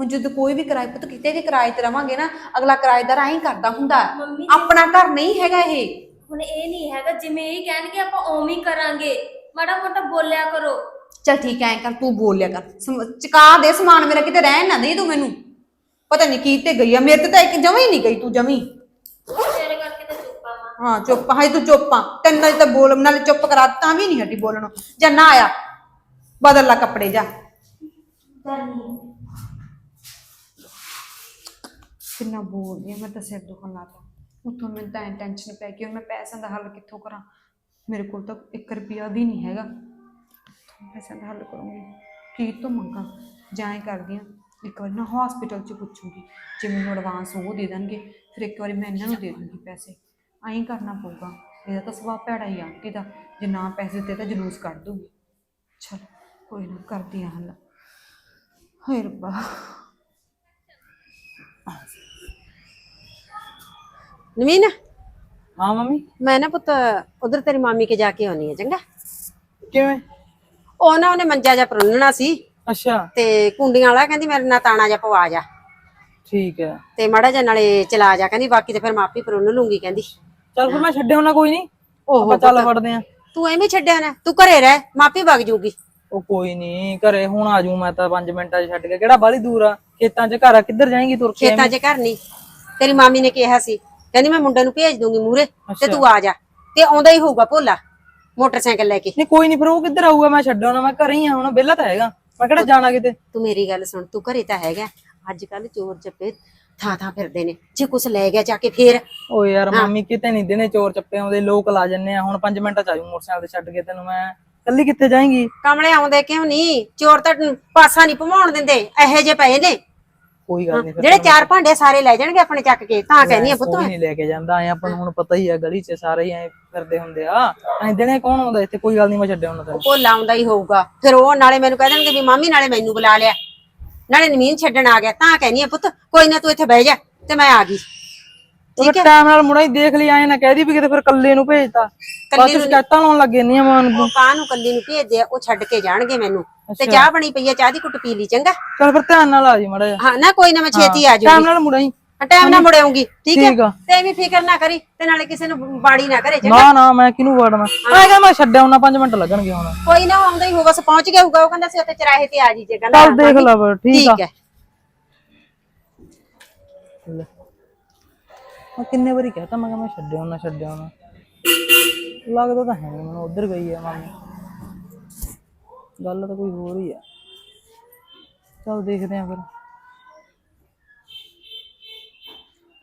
ਹੁਣ ਜਦੋਂ ਕੋਈ ਵੀ ਕਿਰਾਏ ਪੁੱਤ ਕਿਤੇ ਵੀ ਕਿਰਾਏ ਤੇ ਰਵਾਂਗੇ ਨਾ ਅਗਲਾ ਕਿਰਾਏਦਾਰ ਐਂ ਕਰਦਾ ਹੁੰਦਾ। ਮੰਮੀ। ਆਪਣਾ ਘਰ ਨਹੀਂ ਹੈਗਾ ਇਹ। ਹੁਣ ਇਹ ਨਹੀਂ ਹੈਗਾ ਜਿਵੇਂ ਇਹ ਕਹਿਣਗੇ ਆਪਾਂ ਉਵੇਂ ਹੀ ਕਰਾਂਗੇ। ਮਾੜਾ ਮੋਟਾ ਬੋਲਿਆ ਕਰੋ। ਚਲ ਠੀਕ ਐ ਐਂ ਕਰ ਤੂੰ ਬੋਲ ਲਿਆ ਕਰ। ਸਮ- ਚੁਕਾ ਦੇ ਸਮਾਨ ਮੇਰਾ ਕਿਤੇ ਰਹਿਣ ਨਾ ਦੇ ਤੂੰ ਮੈਨੂੰ। ਪਤਾ ਨਹੀਂ ਕੀ ਤੇ ਗਈ ਆ ਮੇਰੇ ਤੇ ਤਾਂ ਇੱਕ ਜਮਾ ਹੀ ਨਹੀਂ ਗਈ ਤੂੰ ਜਮੀ। ਤੇਰੇ ਕਰਕੇ ਤਾਂ ਚੁੱਪ ਆ ਮਾਂ। ਹਾਂ ਚੁੱਪ ਹਾਏ ਤੂੰ ਚੁੱਪ ਆ। ਤੈਨੂੰ ਨਾਲ ਤਾਂ ਬੋਲ ਨਾਲੇ ਚੁੱਪ ਕਰਾ ਤਾਂ ਵੀ ਨਹੀਂ ਹਟੀ ਬੋਲਣੋਂ। ਜਾਂ ਨਾ ਆਇਆ ਬਦਲ ਲੈ ਕੱਪੜੇ ਜਾ। ਕਰਨੀ ਕਿੰਨਾ ਬੋਲਦੀ ਆ ਮੈਂ ਤਾਂ ਸਿਰ ਦੁਖਣ ਲੱਗਾ ਉਤੋਂ ਮੈਨੂੰ ਤਾਂ ਟੈਨਸ਼ਨ ਪੈ ਗਈ, ਹੁਣ ਮੈਂ ਪੈਸਿਆਂ ਦਾ ਹੱਲ ਕਿੱਥੋਂ ਕਰਾਂ? ਮੇਰੇ ਕੋਲ ਤਾਂ 1 ਰੁਪਿਆ ਵੀ ਨਹੀਂ ਹੈਗਾ। ਪੈਸਿਆਂ ਦਾ ਹੱਲ ਕਰੂੰਗੀ। ਕੀ ਤੋਂ ਮੰਗਾਂ? ਜਾਂ ਕਰਦੀ ਆ ਇੱਕ ਵਾਰੀ ਨਾ ਹਸਪੀਟਲ 'ਚ ਪੁੱਛੂਗੀ ਜੇ ਮੈਨੂੰ ਐਡਵਾਂਸ ਉਹ ਦੇ ਦੇਣਗੇ, ਫਿਰ ਇੱਕ ਵਾਰੀ ਮੈਂ ਇਹਨਾਂ ਨੂੰ ਦੇ ਦੂੰਗੀ ਪੈਸੇ। ਐਂ ਕਰਨਾ ਪਊਗਾ। ਇਹਦਾ ਤਾਂ ਸੁਭਾਅ ਭੈੜਾ ਹੀ ਆ ਆਂਟੀ ਦਾ ਜੇ ਨਾ ਪੈਸੇ ਦਿੱਤੇ ਤਾਂ ਜਲੂਸ ਕੱਢ ਦੂਗੀ। ਚਲ, ਕੋਈ ਨਾ, ਕਰਦੀ ਆ ਹੱਲ। ਹਾਏ ਰੱਬਾ। ਨਵੀਨ? ਹਾਂ ਮੰਮੀ। ਮੈਂ ਨਾ ਪੁੱਤ ਉਧਰ ਤੇਰੀ ਮਾਮੀ ਕੇ ਜਾ ਕੇ ਆਉਣੀ ਹੈ ਚੰਗਾ? ਕਿਵੇਂ? ਉਹ ਨਾ ਉਹਨੇ ਮੰਜਾ ਜਾ ਪਰੁੰਨਣਾ ਸੀ। ਅੱਛਾ। ਤੇ ਕੁੰਡੀਆਂ ਵਾਲਾ ਕਹਿੰਦੀ ਮੇਰੇ ਨਾਲ ਤਾਣਾ ਜਾ ਪਵਾ ਜਾ। ਠੀਕ ਹੈ। ਤੇ ਮਾੜਾ ਜਿਹਾ ਨਾਲੇ ਚਲਾ ਜਾ ਕਹਿੰਦੀ ਬਾਕੀ ਤੇ ਫਿਰ ਮਾਪੀ ਪਰੁੰਨ ਲੂੰਗੀ ਕਹਿੰਦੀ। ਚੱਲ ਫਿਰ ਮੈਂ ਛੱਡਿਆ ਹੁਣਾ ਕੋਈ ਨਹੀਂ। ਆਪਾਂ ਚੱਲ ਵੜਦੇ ਆ ਤੂੰ ਐਵੇਂ ਛੱਡਿਆ ਨਾ ਤੂੰ ਘਰੇ ਰਹਿ ਮਾਪੀ ਵਗ ਜੂਗੀ। ਉਹ ਕੋਈ ਨਹੀਂ ਘਰੇ ਹੁਣ ਆ ਜਾਊ ਮੈਂ ਤਾਂ 5 ਮਿੰਟਾਂ 'ਚ ਛੱਡ ਕੇ। ਕਿਹੜਾ ਬਾਹਲੀ ਦੂਰ ਆ? ਖੇਤਾਂ 'ਚ ਘਰ ਆ ਕਿੱਧਰ ਜਾਏਂਗੀ ਤੁਰ ਕੇ ਖੇਤਾਂ 'ਚ ਘਰ ਨਹੀਂ। ਤੇਰੀ ਮਾਮੀ ਨੇ ਕਿਹਾ ਸੀ ਕਹਿੰਦੀ ਮੈਂ ਮੁੰਡੇ ਨੂੰ ਭੇਜ ਦੂੰਗੀ ਮੂਰੇ ਤੇ ਤੂੰ ਆ ਜਾ। ਤੇ ਆਉਂਦਾ ਹੀ ਹੋਊਗਾ ਭੋਲਾ ਮੋਟਰਸਾਈਕਲ ਲੈ ਕੇ। ਨਹੀਂ ਕੋਈ ਨਹੀਂ ਫਿਰ ਉਹ ਕਿੱਧਰ ਆਊਗਾ? ਮੈਂ ਛੱਡਿਆ ਹੁਣਾ ਮੈਂ ਘਰੇ ਹੀ ਆ ਹੁਣ ਵਿਹਲਾ ਤਾਂ ਹੈਗਾ। ਮੈਂ ਕਿਹੜਾ ਜਾਣਾ ਕਿਤੇ? ਤੂੰ ਮੇਰੀ ਗੱਲ ਸੁਣ ਤੂੰ ਘਰੇ ਤਾਂ ਹੈਗਾ। ਅੱਜ ਕੱਲ ਚੋਰ ਚੱਪੇ ਥਾਂ ਥਾਂ ਫਿਰਦੇ ਨੇ। ਜੇ ਕੁਛ ਲੈ ਗਿਆ ਜਾ ਕੇ ਫੇਰ। ਓ ਯਾਰ ਮੰਮੀ ਕਿਤੇ ਨਹੀਂ ਦਿਨੇ ਚੋਰ ਚੱਪੇ ਆਉਂਦੇ ਲੋਕ ਲਾ ਜੰਨੇ ਆ। ਹੁਣ 5 ਮਿੰਟਾਂ 'ਚ ਆਜੂ ਮੋਟਰਸਾਈਕਲ ਤੇ ਛੱਡ ਕੇ ਤੈਨੂੰ ਮੈਂ। ਕੱਲੀ ਕਿੱਥੇ ਜਾਏਂਗੀ? ਕਮਲੇ ਆਉਂਦੇ ਕਿਉਂ ਨਹੀਂ? ਚੋਰ ਤਾਂ ਪਾਸਾ ਨਹੀਂ ਭਮਾਉਣ ਦਿੰਦੇ ਇਹੋ ਜੇ ਪਏ ਨੇ। ਕੋਈ ਗੱਲ ਨਹੀਂ ਜਿਹੜੇ ਚਾਰ ਭਾਂਡੇ ਸਾਰੇ ਲੈ ਜਾਣਗੇ ਆਪਣੇ ਚੱਕ ਕੇ ਤਾਂ ਕਹਿੰਦੀ ਆ ਪੁੱਤ ਕੋਈ ਨਹੀਂ ਲੈ ਕੇ ਜਾਂਦਾ ਐ ਆਪਾਂ ਨੂੰ ਹੁਣ ਪਤਾ ਹੀ ਆ ਗਲੀ 'ਚ ਸਾਰੇ ਐ ਫਿਰਦੇ ਹੁੰਦੇ ਆ। ਐ ਦਿਨੇ ਕੌਣ ਆਉਂਦਾ ਇੱਥੇ? ਕੋਈ ਗੱਲ ਨਹੀਂ ਮੈਂ ਛੱਡਿਆ ਉਹਨਾਂ ਤੈਨੂੰ ਭੋਲਾ ਆਉਂਦਾ ਹੀ ਹੋਊਗਾ। ਫਿਰ ਉਹ ਨਾਲੇ ਮੈਨੂੰ ਕਹਿ ਦੇਣਗੇ ਵੀ ਮਾਮੀ ਨਾਲੇ ਮੈਨੂੰ ਬੁਲਾ ਲਿਆ। ਨਾਲੇ ਨਵੀਨ ਛੱਡਣ ਆ ਗਿਆ ਤਾਂ ਕਹਿੰਦੀ ਆ ਪੁੱਤ ਕੋਈ ਨਾ ਤੂੰ ਇੱਥੇ ਬਹਿ ਜਾ ਤੇ ਮੈਂ ਆ ਗਈ। ਉਹ ਟਾਈਮ ਨਾਲ ਮੁੜਾ ਹੀ ਦੇਖ ਲਈ ਐ ਨਾ ਕਹਿਦੀ ਵੀ ਕਿਤੇ ਫਿਰ ਕੱਲੇ ਨੂੰ ਭੇਜਤਾ। ਬਸ ਸ਼ਿਕਾਇਤਾਂ ਲਾਉਣ ਲੱਗੇ ਨਹੀਂ ਮਾਨ ਉਹ ਕਾਂ ਨੂੰ ਕੱਲੀ ਨੂੰ ਭੇਜਦੇ ਆ? ਉਹ ਛੱਡ ਕੇ ਜਾਣਗੇ ਮੈਨੂੰ। ਤੇ ਚਾਹ ਬਣੀ ਪਈ ਆ ਚਾਹ ਦੀ ਕੁੱਟ ਪੀ ਲਈ ਚੰਗਾ? ਚੱਲ ਫਿਰ ਧਿਆਨ ਨਾਲ ਆ ਜੀ ਮੜਾ ਜਾ ਹਾਂ ਨਾ ਕੋਈ ਨਾ ਮੈਂ ਛੇਤੀ ਆ ਟਾਈਮ ਜਾਊਂਗੀ। ਨਾਲ ਮੁੜਾ ਹੀ ਟਾਈਮ ਨਾਲ ਮੁੜ ਆਉਂਗੀ ਠੀਕ ਹੈ? ਠੀਕ। ਤੇ ਐਵੇਂ ਫਿਕਰ ਨਾ ਕਰੀ ਤੇ ਨਾਲੇ ਕਿਸੇ ਨੂੰ ਬਾੜੀ ਨਾ ਕਰੇ ਚੰਗਾ? ਨਾ ਨਾ ਮੈਂ ਕਿਹਨੂੰ ਵੜਨਾ? ਮੈਂ ਕਿਹਾ ਮੈਂ ਛੱਡਿਆ ਉਹਨਾਂ 5 ਮਿੰਟ ਲੱਗਣਗੇ ਹੁਣ। ਕੋਈ ਨਾ ਆਉਂਦਾ ਹੀ ਹੋ ਬਸ ਪਹੁੰਚ ਗਿਆ ਹੋਊਗਾ ਉਹ ਕਹਿੰਦਾ ਸੀ ਉੱਥੇ ਚਰਾਹੇ ਤੇ ਆ ਜੀ ਜੇ ਕਹਿੰਦਾ ਚੱਲ ਦੇਖ ਲੈ ਫਿਰ ਠੀਕ ਆ ਠੀਕ ਹੈ ਲੈ। ਮੈਂ ਕਿੰਨੇ ਵਾਰੀ ਕਹਤਾ ਮੈਂ ਕਿਹਾ ਮੈਂ ਛੱਡਿਆ ਉਹਨਾਂ ਛੱਡਿਆ ਉਹਨਾਂ। ਲੱਗਦਾ ਤਾਂ ਹੈ ਨਹੀਂ ਮੈਨੂੰ ਉਧਰ ਗਈ ਹੈ ਮਾਮੀ। ਗੱਲ ਤਾਂ ਕੋਈ ਹੋਰ ਹੀ ਆ। ਚੱਲ ਦੇਖਦੇ ਆ ਫਿਰ।